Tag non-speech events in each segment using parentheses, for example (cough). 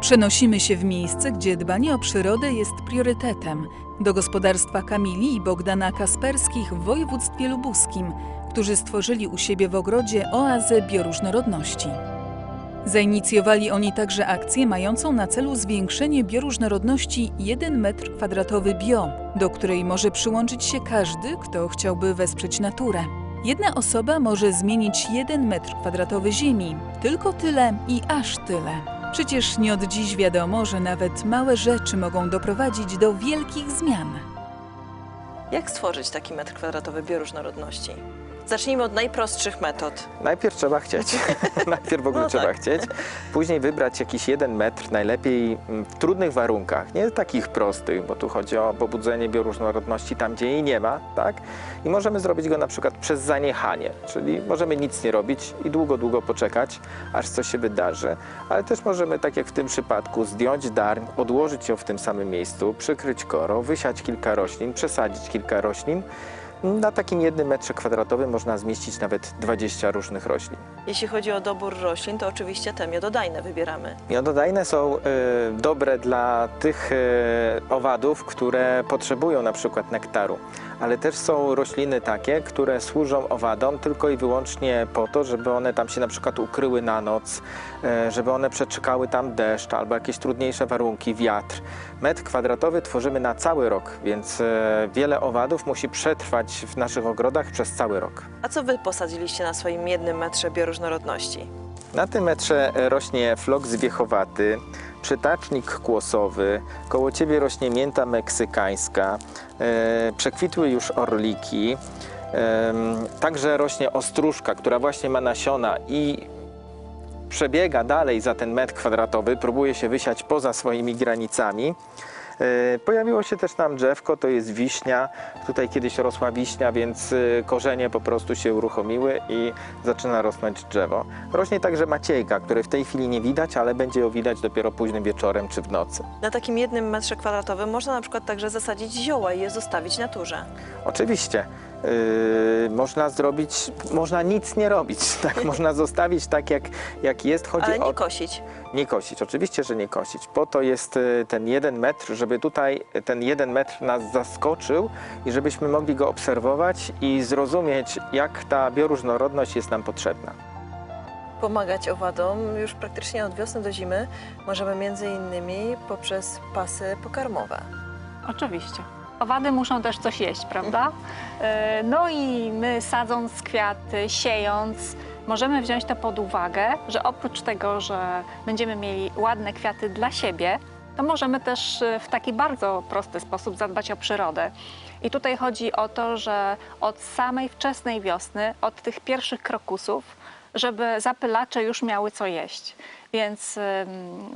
Przenosimy się w miejsce, gdzie dbanie o przyrodę jest priorytetem. Do gospodarstwa Kamili i Bogdana Kasperskich w województwie lubuskim, którzy stworzyli u siebie w ogrodzie oazę bioróżnorodności. Zainicjowali oni także akcję mającą na celu zwiększenie bioróżnorodności 1 m2 bio, do której może przyłączyć się każdy, kto chciałby wesprzeć naturę. Jedna osoba może zmienić 1 m2 ziemi, tylko tyle i aż tyle. Przecież nie od dziś wiadomo, że nawet małe rzeczy mogą doprowadzić do wielkich zmian. Jak stworzyć taki metr kwadratowy bioróżnorodności? Zacznijmy od najprostszych metod. Najpierw trzeba chcieć. (laughs) Najpierw w ogóle No trzeba tak. chcieć. Później wybrać jakiś jeden metr, najlepiej mm, w trudnych warunkach, nie takich prostych, bo tu chodzi o pobudzenie bioróżnorodności tam, gdzie jej nie ma, tak? I możemy zrobić go na przykład przez zaniechanie, czyli możemy nic nie robić i długo, długo poczekać, aż coś się wydarzy, ale też możemy, tak jak w tym przypadku, zdjąć darń, odłożyć ją w tym samym miejscu, przykryć korą, wysiać kilka roślin, przesadzić kilka roślin. Na takim jednym metrze kwadratowym można zmieścić nawet 20 różnych roślin. Jeśli chodzi o dobór roślin, to oczywiście te miododajne wybieramy. Miododajne są y, dobre dla tych y, owadów, które potrzebują na przykład nektaru, ale też są rośliny takie, które służą owadom tylko i wyłącznie po to, żeby one tam się na przykład ukryły na noc, y, żeby one przeczekały tam deszcz albo jakieś trudniejsze warunki, wiatr. Metr kwadratowy tworzymy na cały rok, więc y, wiele owadów musi przetrwać w naszych ogrodach przez cały rok. A co wy posadziliście na swoim jednym metrze bioróżnorodności? Na tym metrze rośnie flok zwiechowaty, przytacznik kłosowy, koło ciebie rośnie mięta meksykańska, e, przekwitły już orliki, em, także rośnie ostróżka, która właśnie ma nasiona i przebiega dalej za ten metr kwadratowy, próbuje się wysiać poza swoimi granicami. E, Pojawiło się też nam drzewko, to jest wiśnia. Tutaj kiedyś rosła wiśnia, więc e, korzenie po prostu się uruchomiły i zaczyna rosnąć drzewo. Rośnie także maciejka, której w tej chwili nie widać, ale będzie ją widać dopiero późnym wieczorem czy w nocy. Na takim jednym metrze kwadratowym można na przykład także zasadzić zioła i je zostawić naturze. Oczywiście. Yy, można zrobić, można nic nie robić, (laughs) tak? można zostawić tak jak, jak jest. Chodzi Ale nie o kosić. Nie kosić, oczywiście, że nie kosić. Po to jest y, ten jeden metr, żeby tutaj ten jeden metr nas zaskoczył i żebyśmy mogli go obserwować i zrozumieć, jak ta bioróżnorodność jest nam potrzebna. Pomagać owadom już praktycznie od wiosny do zimy możemy między innymi poprzez pasy pokarmowe. Oczywiście. Owady muszą też coś jeść, prawda? E, No i my sadząc kwiaty, siejąc, możemy wziąć to pod uwagę, że oprócz tego, że będziemy mieli ładne kwiaty dla siebie, to możemy też e, w taki bardzo prosty sposób zadbać o przyrodę. I tutaj chodzi o to, że od samej wczesnej wiosny, od tych pierwszych krokusów, żeby zapylacze już miały co jeść. Więc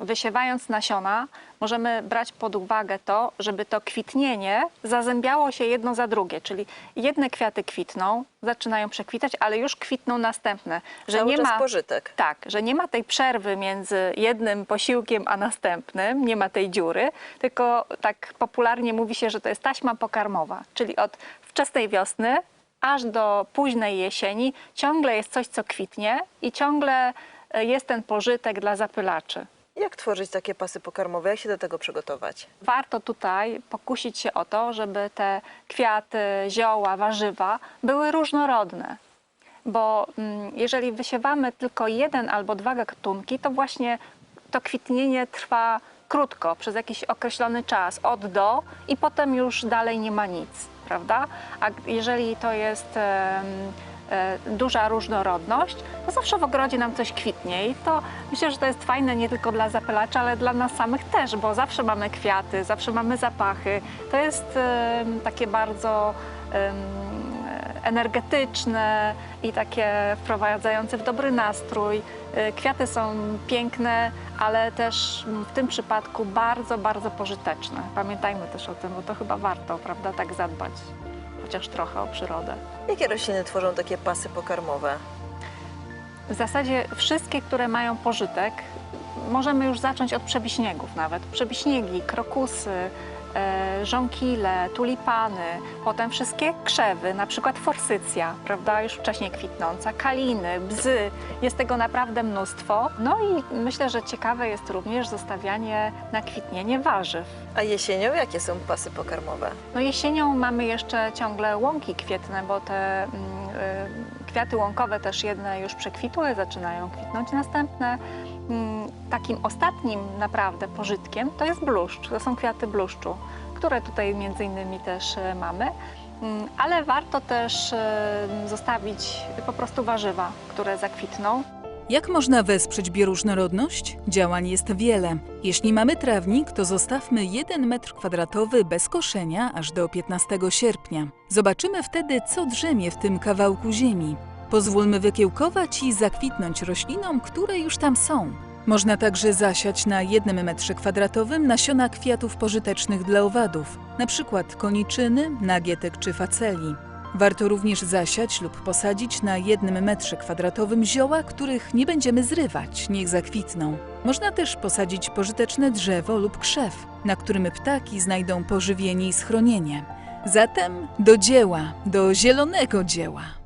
wysiewając nasiona, możemy brać pod uwagę to, żeby to kwitnienie zazębiało się jedno za drugie, czyli jedne kwiaty kwitną, zaczynają przekwitać, ale już kwitną następne. Że Cały nie ma, pożytek. tak, że nie ma tej przerwy między jednym posiłkiem a następnym, nie ma tej dziury, tylko tak popularnie mówi się, że to jest taśma pokarmowa, czyli od wczesnej wiosny aż do późnej jesieni ciągle jest coś, co kwitnie i ciągle e, jest ten pożytek dla zapylaczy. Jak tworzyć takie pasy pokarmowe? Jak się do tego przygotować? Warto tutaj pokusić się o to, żeby te kwiaty, zioła, warzywa były różnorodne. Bo mm, jeżeli wysiewamy tylko jeden albo dwa gatunki, to właśnie to kwitnienie trwa krótko, przez jakiś określony czas, od do i potem już dalej nie ma nic, prawda? A jeżeli to jest e, duża różnorodność, to zawsze w ogrodzie nam coś kwitnie i to myślę, że to jest fajne nie tylko dla zapylaczy, ale dla nas samych też, bo zawsze mamy kwiaty, zawsze mamy zapachy. To jest takie bardzo energetyczne i takie wprowadzające w dobry nastrój. Y, Kwiaty są piękne, ale też w tym przypadku bardzo, bardzo pożyteczne. Pamiętajmy też o tym, bo to chyba warto, prawda, tak zadbać chociaż trochę o przyrodę. Jakie rośliny tworzą takie pasy pokarmowe? W zasadzie wszystkie, które mają pożytek, możemy już zacząć od przebiśniegów nawet. Przebiśniegi, krokusy, żonkile, tulipany, potem wszystkie krzewy, na przykład forsycja, prawda, już wcześniej kwitnąca, kaliny, bzy, jest tego naprawdę mnóstwo. No i myślę, że ciekawe jest również zostawianie na kwitnienie warzyw. A jesienią jakie są pasy pokarmowe? No jesienią mamy jeszcze ciągle łąki kwietne, bo te mm, kwiaty łąkowe też jedne już przekwitły, zaczynają kwitnąć następne. Mm, Takim ostatnim naprawdę pożytkiem to jest bluszcz, to są kwiaty bluszczu, które tutaj między innymi też y, mamy. Mm, Ale warto też y, zostawić po prostu warzywa, które zakwitną. Jak można wesprzeć bioróżnorodność? Działań jest wiele. Jeśli mamy trawnik, to zostawmy 1 metr kwadratowy bez koszenia aż do 15 sierpnia. Zobaczymy wtedy, co drzemie w tym kawałku ziemi. Pozwólmy wykiełkować i zakwitnąć roślinom, które już tam są. Można także zasiać na 1 metrze kwadratowym nasiona kwiatów pożytecznych dla owadów, np. koniczyny, nagietek czy faceli. Warto również zasiać lub posadzić na jednym metrze kwadratowym zioła, których nie będziemy zrywać, niech zakwitną. Można też posadzić pożyteczne drzewo lub krzew, na którym ptaki znajdą pożywienie i schronienie. Zatem do dzieła, do zielonego dzieła.